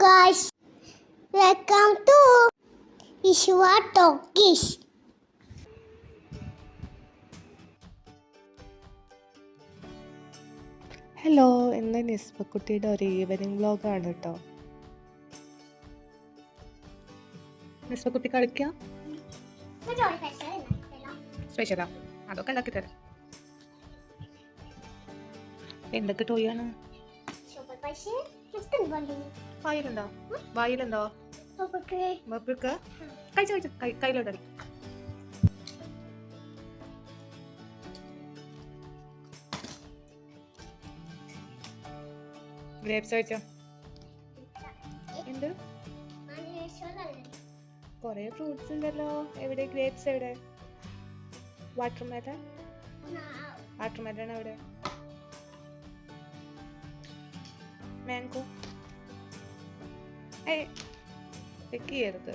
guys, welcome to Ishwa Talkish. Hello ഇന്ന് നിസ്ബക്കുട്ടിയുടെ ഒരു ഈവനിങ് വ്ലോഗാണ് കേട്ടോ. നിസ്ബക്കുട്ടി കളിക്കാം? സ്പെഷ്യലാ അതൊക്കെ ഉണ്ടാക്കി തരാം. എന്തൊക്കെ ടോയാണ് വായിലുണ്ടോ? വായിലുണ്ടോ? ബബിൾക്ക് കഴിച്ചു കഴിച്ചു. കയ്യിലോട്ടടി ഗ്രേപ്സ് കഴിച്ചോ? എന്ത്? കുറേ ഫ്രൂട്ട്സ് ഉണ്ടല്ലോ. എവിടെ? ഗ്രേപ്സ് എവിടെ? വാട്ടർ മെലൺ വാട്ടർ മെലൺ എവിടെ? മാംഗോ ഏ പിക്ക് ചെയ്യരുത്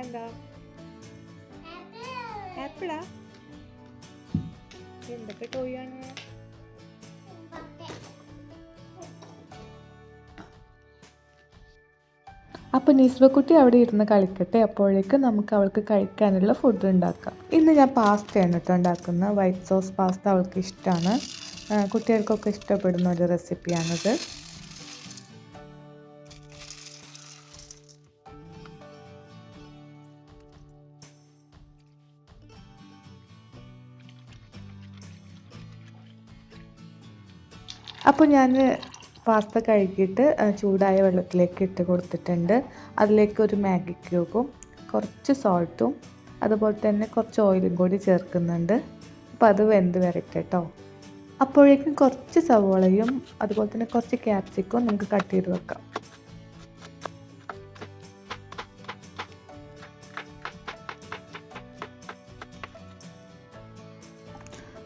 എന്താ ആപ്പിളാ എന്തൊക്കെ ടോയാണ് അപ്പോൾ നിസ്ബക്കുട്ടി അവിടെ ഇരുന്ന് കളിക്കട്ടെ? അപ്പോഴേക്ക് നമുക്ക് അവൾക്ക് കഴിക്കാനുള്ള ഫുഡ് ഉണ്ടാക്കാം. ഇന്ന് ഞാൻ പാസ്തയാണ് കേട്ടോ ഉണ്ടാക്കുന്നത്. വൈറ്റ് സോസ് പാസ്ത അവൾക്ക് ഇഷ്ടമാണ് കുട്ടികൾക്കൊക്കെ ഇഷ്ടപ്പെടുന്ന ഒരു റെസിപ്പിയാണിത്. അപ്പോൾ ഞാൻ പാസ്ത കഴുകിയിട്ട് ചൂടായ വെള്ളത്തിലേക്ക് ഇട്ട് കൊടുത്തിട്ടുണ്ട്. അതിലേക്ക് ഒരു മാഗി ക്യൂബും കുറച്ച് സോൾട്ടും അതുപോലെ തന്നെ കുറച്ച് ഓയിലും കൂടി ചേർക്കുന്നുണ്ട്. അപ്പോൾ അത് വെന്ത് വരട്ടെ കേട്ടോ അപ്പോഴേക്കും കുറച്ച് സവോളയും അതുപോലെ തന്നെ കുറച്ച് ക്യാപ്സിക്കും നമുക്ക് കട്ട് ചെയ്ത് വെക്കാം.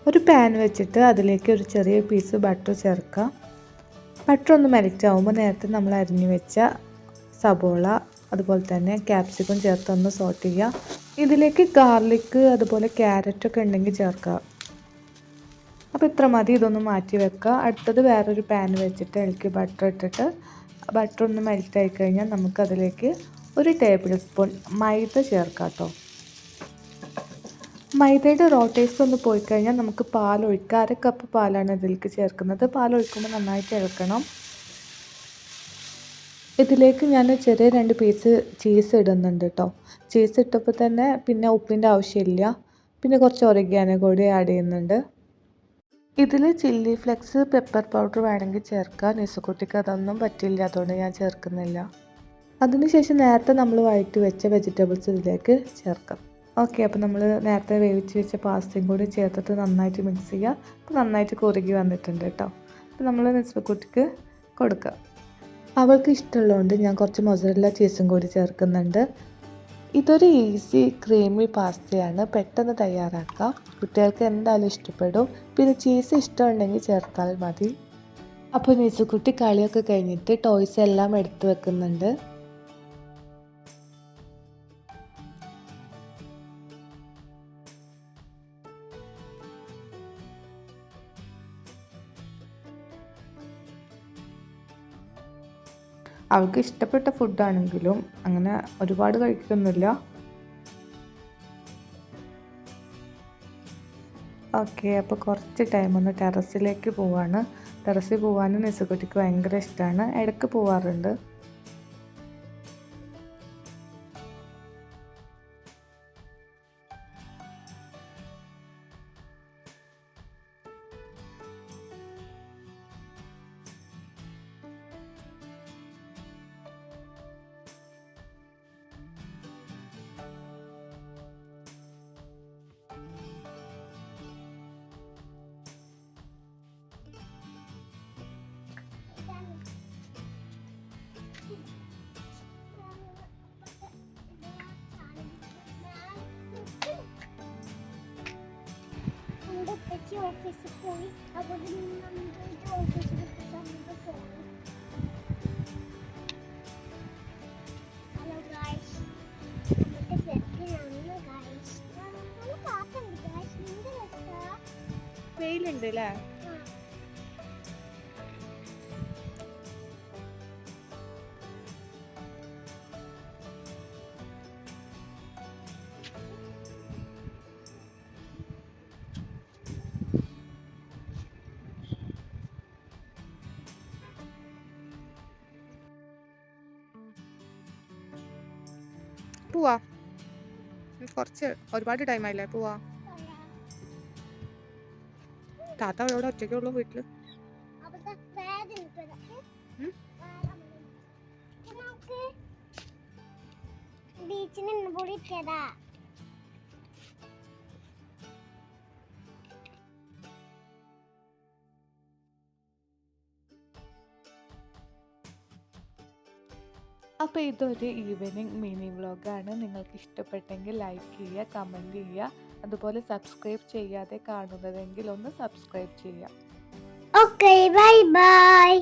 ഒരു പാൻ വെച്ചിട്ട് അതിലേക്ക് ഒരു ചെറിയ പീസ് ബട്ടർ ചേർക്കാം. ബട്ടർ ഒന്ന് മെൽറ്റ് ആകുമ്പോൾ നേരത്തെ നമ്മൾ അരിഞ്ഞു വെച്ച സബോള അതുപോലെ തന്നെ ക്യാപ്സിക്കം ചേർത്ത് ഒന്ന് സോട്ട് ചെയ്യുക. ഇതിലേക്ക് ഗാർലിക്ക് അതുപോലെ ക്യാരറ്റൊക്കെ ഉണ്ടെങ്കിൽ ചേർക്കുക അപ്പോൾ ഇത്ര മതി ഇതൊന്ന് മാറ്റി വെക്കുക. അടുത്തത് വേറൊരു പാൻ വെച്ചിട്ട് അതിലേക്ക് ബട്ടർ ഇട്ടിട്ട് ബട്ടർ ഒന്ന് മെൽറ്റ് ആയി കഴിഞ്ഞാൽ നമുക്കതിലേക്ക് ഒരു ടേബിൾ സ്പൂൺ മൈദ ചേർക്കാം കേട്ടോ. മൈദയുടെ റോ ടേസ്റ്റ് ഒന്ന് പോയി കഴിഞ്ഞാൽ നമുക്ക് പാൽ ഒഴിക്കുക അര കപ്പ് പാലാണ് ഇതിലേക്ക് ചേർക്കുന്നത്. പാൽ ഒഴിക്കുമ്പോൾ നന്നായിട്ട് ഇളക്കണം. ഇതിലേക്ക് ഞാൻ ചെറിയ രണ്ട് പീസ് ചീസ് ഇടുന്നുണ്ട് കേട്ടോ. ചീസ് ഇട്ടപ്പോൾ തന്നെ പിന്നെ ഉപ്പിന്റെ ആവശ്യമില്ല. പിന്നെ കുറച്ച് ഒറിഗാനോ കൂടി ആഡ് ചെയ്യുന്നുണ്ട്. ഇതിൽ ചില്ലി ഫ്ലെക്സ് പെപ്പർ പൗഡർ വേണമെങ്കിൽ ചേർക്കാം. നിസുക്കുട്ടിക്ക് അതൊന്നും പറ്റില്ല അതുകൊണ്ട് ഞാൻ ചേർക്കുന്നില്ല. അതിനുശേഷം നേരത്തെ നമ്മൾ വഴറ്റി വെച്ച വെജിറ്റബിൾസ് ഇതിലേക്ക് ചേർക്കാം. ഓക്കെ അപ്പോൾ നമ്മൾ നേരത്തെ വേവിച്ച് വെച്ച പാസ്തയും കൂടി ചേർത്തിട്ട് നന്നായിട്ട് മിക്സ് ചെയ്യുക അപ്പോൾ നന്നായിട്ട് കുറുകി വന്നിട്ടുണ്ട് കേട്ടോ അപ്പോൾ നമ്മൾ നിസ്ബക്കുട്ടിക്ക് കൊടുക്കുക അവൾക്ക് ഇഷ്ടമുള്ളതുകൊണ്ട് ഞാൻ കുറച്ച് മൊസറല്ല ചീസും കൂടി ചേർക്കുന്നുണ്ട്. ഇതൊരു ഈസി ക്രീമി പാസ്തയാണ് പെട്ടെന്ന് തയ്യാറാക്കാം. കുട്ടികൾക്ക് എന്തായാലും ഇഷ്ടപ്പെടും. പിന്നെ ചീസ് ഇഷ്ടമുണ്ടെങ്കിൽ ചേർത്താൽ മതി. അപ്പോൾ നിസുക്കുട്ടി കളിയൊക്കെ കഴിഞ്ഞിട്ട് ടോയ്സ് എല്ലാം എടുത്തു വെക്കുന്നുണ്ട്. അവൾക്ക് ഇഷ്ടപ്പെട്ട ഫുഡാണെങ്കിലും അങ്ങനെ ഒരുപാട് കഴിക്കൊന്നുമില്ല. ഓക്കെ അപ്പോൾ കുറച്ച് ടൈം ഒന്ന് ടെറസിലേക്ക് പോവാണ്. ടെറസിൽ പോകാനും നിസുകുട്ടിക്ക് ഭയങ്കര ഇഷ്ടമാണ് ഇടയ്ക്ക് പോവാറുണ്ട്. ഓഫീസിൽ പോയി അവിടെ നിന്ന് നമുക്ക് ഓഫീസിൽ നമുക്ക് പോകണം ഹലോ ഗായ്സ് നമ്മുടെ ഫ്ലഡിനാണ് ഗായ്സ് കാറ്റുണ്ട് ഗായ്സ് വെയിലുണ്ട് അല്ലേ പോവാ. കുറച്ച് ഒരുപാട് ടൈം ആയില്ലേ പോവാ. താത്ത അവിടെ ഒറ്റയ്ക്കേ ഉള്ളൂ വീട്ടിൽ. ബീച്ചിന് ഇന്ന് അപ്പോൾ ഇതൊരു ഈവനിങ് മിനി വ്ളോഗാണ് നിങ്ങൾക്ക് ഇഷ്ടപ്പെട്ടെങ്കിൽ ലൈക്ക് ചെയ്യുക കമന്റ് ചെയ്യുക. അതുപോലെ സബ്സ്ക്രൈബ് ചെയ്യാതെ കാണുന്നതെങ്കിൽ ഒന്ന് സബ്സ്ക്രൈബ് ചെയ്യുക. Bye bye